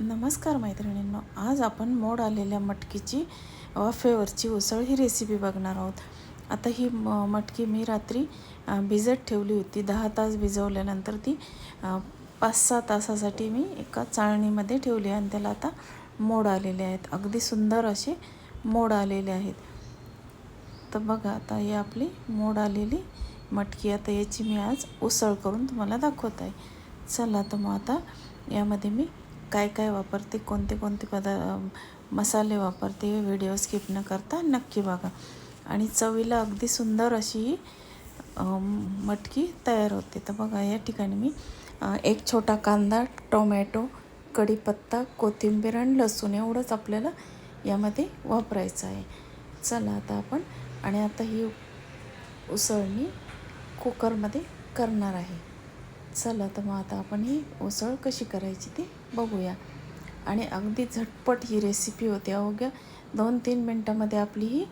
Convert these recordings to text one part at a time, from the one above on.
नमस्कार मैत्रिणींनो आज आपण मोड आलेल्या मटकीची वाफेवरची उसळ ही रेसिपी बघणार आहोत. आता ही मटकी मी रात्री भिजत ठेवली होती. दहा तास भिजवल्यानंतर ती पाच सहा तासासाठी मी एका चाळणीमध्ये ठेवली आणि त्याला आता मोड आलेले आहेत. अगदी सुंदर असे मोड आलेले आहेत. तर बघा आता ही आपली मोड आलेली मटकी. आता याची मी आज उसळ करून तुम्हाला दाखवत आहे. चला तर मग आता यामध्ये मी काय काय वापरते कोणते कोणते पदार्थ मसाले वापरते व्हिडिओ स्किप न करता नक्की बघा. आणि चवीला अगदी सुंदर अशी ही मटकी तयार होते. तर बघा या ठिकाणी मी एक छोटा कांदा टोमॅटो कढीपत्ता कोथिंबीर आणि लसूण एवढंच आपल्याला यामध्ये वापरायचं आहे. चला आता आपण आणि आता ही उसळ मी कुकरमध्ये करणार आहे. चला तर मग आता आपण ही उसळ कशी करायची ती बघूया. आणि अगदी झटपट ही रेसिपी होते अवघ्या दोन तीन मिनटामध्ये आपली ही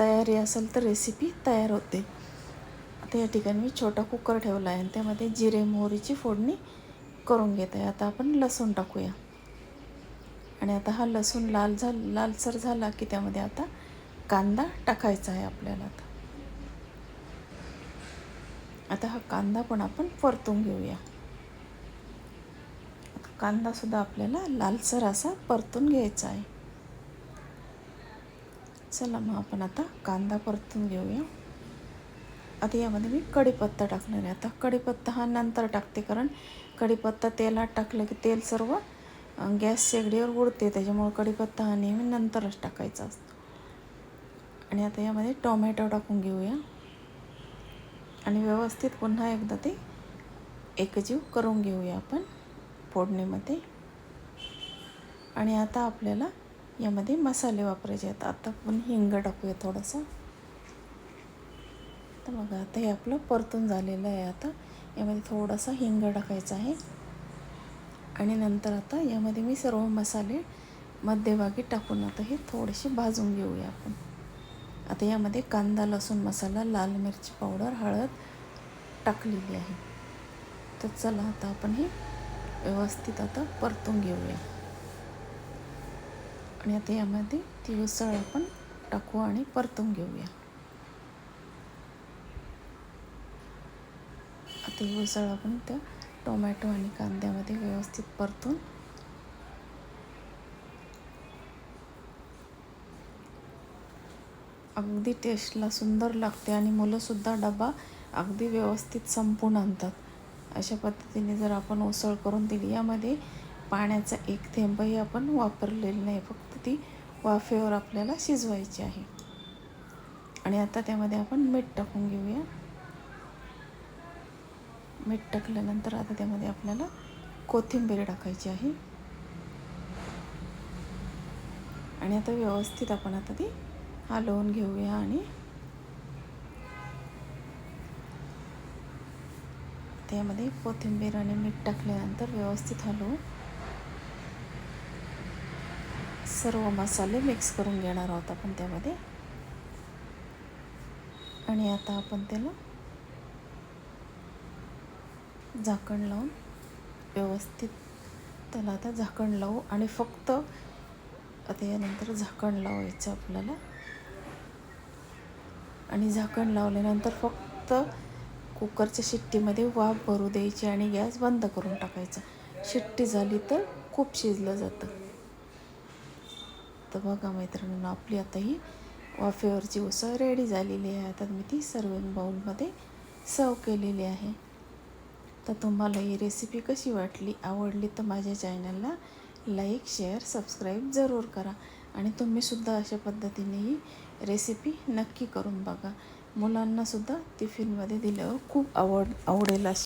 तयारी असेल तर रेसिपी तयार होते. आता या ठिकाणी मी छोटा कुकर ठेवला आहे आणि त्यामध्ये जिरे मोहरीची फोडणी करून घेत. आहे आता आपण लसूण टाकूया. आणि आता हा लसूण लाल झाल लालसर झाला की त्यामध्ये आता कांदा टाकायचा आहे आपल्याला आता. आता हा कांदा पण आपण परतून घेऊया. कांदासुद्धा आपल्याला लालसर असा परतून घ्यायचा आहे. चला मग आपण आता कांदा परतून घेऊया. आता यामध्ये मी कढीपत्ता टाकणार आहे. आता कढीपत्ता हा नंतर टाकते कारण कढीपत्ता तेलात टाकलं की तेल सर्व गॅस शेगडीवर उडते. त्याच्यामुळे कढीपत्ता हा नेहमी नंतरच टाकायचा असतो. आणि आता यामध्ये टोमॅटो टाकून घेऊया. आणि व्यवस्थित पुन्हा एकदा ते एकजीव करून घेऊया आपण फोडणीमध्ये. आणि आता आपल्याला यामध्ये मसाले वापरायचे आहेत. आता आपण हिंग टाकूया थोडंसं. तर बघा आता हे आपलं परतून झालेलं आहे आता. यामध्ये थोडासा हिंग टाकायचा आहे. आणि नंतर आता यामध्ये मी सर्व मसाले मध्यभागी टाकून आता हे थोडेसे भाजून घेऊया आपण. आता यामध्ये कांदा लसूण मसाला लाल मिरची पावडर हळद टाकलेली आहे. तर चला आता आपण हे व्यवस्थित आता परतून घेऊया. आणि आता यामध्ये ती उसळ आपण टाकू आणि परतून घेऊया. आता ही उसळ आपण त्या टोमॅटो आणि कांद्यामध्ये व्यवस्थित परतून अगदी टेस्टला सुंदर लागते आणि मुलंसुद्धा डबा अगदी व्यवस्थित संपून आणतात. अशा पद्धतीने जर आपण उसळ करून दिली यामध्ये पाण्याचा एक थेंबही आपण वापरलेला नाही फक्त ती वाफेवर आपल्याला शिजवायची आहे. आणि आता त्यामध्ये आपण मीठ टाकून घेऊया. मीठ टाकल्यानंतर आता त्यामध्ये आपल्याला कोथिंबीर टाकायची आहे. आणि आता व्यवस्थित आपण आता ती हलवून घेऊया आणि त्यामध्ये कोथिंबीर आणि मीठ टाकल्यानंतर व्यवस्थित हलवून सर्व मसाले मिक्स करून घेणार आहोत आपण त्यामध्ये. आणि आता आपण त्याला झाकण लावून व्यवस्थित त्याला आता झाकण लावू आणि फक्त त्यानंतर झाकण लावायचं आपल्याला. आणि झाकण लावल्यानंतर फक्त कुकरच्या शिट्टीमध्ये वाफ भरू द्यायची आणि गॅस बंद करून टाकायचा. शिट्टी झाली तर खूप शिजलं जातं. तर बघा मैत्रिणींनो आपली आता ही वाफेवरची उसळ रेडी झालेली आहे. आता मी ती सर्विंग बाउलमध्ये सर्व केलेली आहे. तर तुम्हाला ही रेसिपी कशी वाटली आवडली तर माझ्या चॅनलला लाईक शेअर सबस्क्राईब जरूर करा. आणि तुम्हीसुद्धा अशा पद्धतीने ही रेसिपी नक्की करून बघा. मुलांनासुद्धा टिफिनमध्ये दिल्यावर खूप आवड आवडेल अशी.